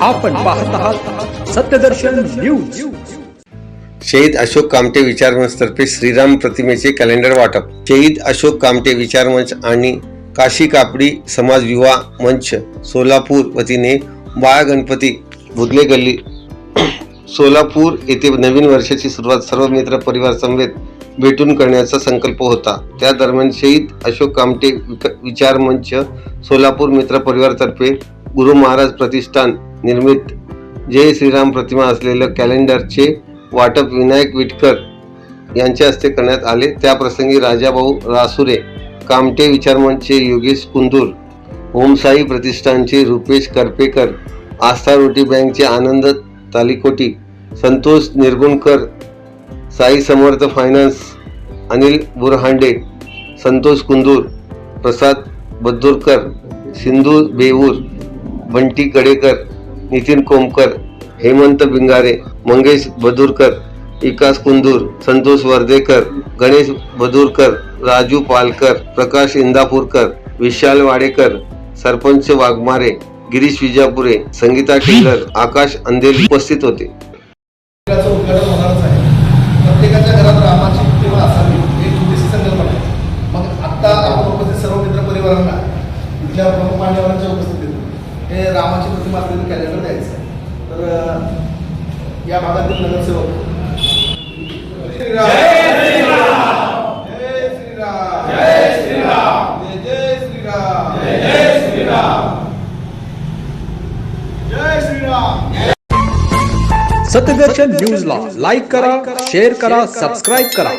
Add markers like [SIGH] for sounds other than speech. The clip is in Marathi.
आपण पाहत आहात सत्यदर्शन न्यूज. शहीद अशोक कामटे विचारमंचतर्फे श्रीराम प्रतिमेचे कॅलेंडर वाटप. शहीद अशोक कामटे विचारमंच आणि काशी कापडी समाज विवाह मंच सोलापूर वतीने बाळा गणपती भुदले गल्ली. [CLEARS THROAT] सोलापूर येथे नवीन वर्षाची सुरुवात सर्व मित्र परिवार समवेत भेटून करण्याचा संकल्प होता. त्या दरम्यान शहीद अशोक कामटे विक- विचार मंच सोलापूर मित्र परिवारतर्फे गुरु महाराज प्रतिष्ठान निर्मित जय श्रीराम प्रतिमा असलेलं कॅलेंडरचे वाटप विनायक विटकर यांच्या हस्ते करण्यात आले. त्याप्रसंगी राजाभाऊ रासुरे कामटे विचारमंचचे योगेश कुंदूर ओमसाई प्रतिष्ठानचे रुपेश करपेकर आस्था रोटी बँकचे आनंद तालिकोटी संतोष निर्गुणकर साई समर्थ फायनान्स अनिल बुरहांडे संतोष कुंदूर प्रसाद बद्दूरकर सिंधू बेवूर बंटी कडेकर नितीन कोमकर हेमंत बिंगारे मंगेश बदुरकर विकास कुंदूर संतोष वर्धेकर गणेश बदुरकर राजू पालकर प्रकाश इंदापूरकर विशाल वाडेकर सरपंच वाघमारे गिरीश विजापुरे संगीता टेलर आकाश अंदेल उपस्थित होते. प्रत्येकाच्या घरात रामाची प्रतिमा असावी ही छोटीशी संकल्पना मग आता आपण उपस्थित सर्व मित्र परिवारांना इथल्या प्रमुख मान्यवरांच्या उपस्थितीत हे रामाची प्रतिमा असलेलं कॅलेंडर द्यायचं आहे. तर अं, या भागातील नगरसेवक. श्रीराम. जय श्रीराम. जय श्रीराम. जय श्रीराम. जय श्रीराम. जय श्रीराम. जय श्रीराम. सत्यदर्शन न्यूजला लाईक करा शेअर करा सबस्क्राईब करा.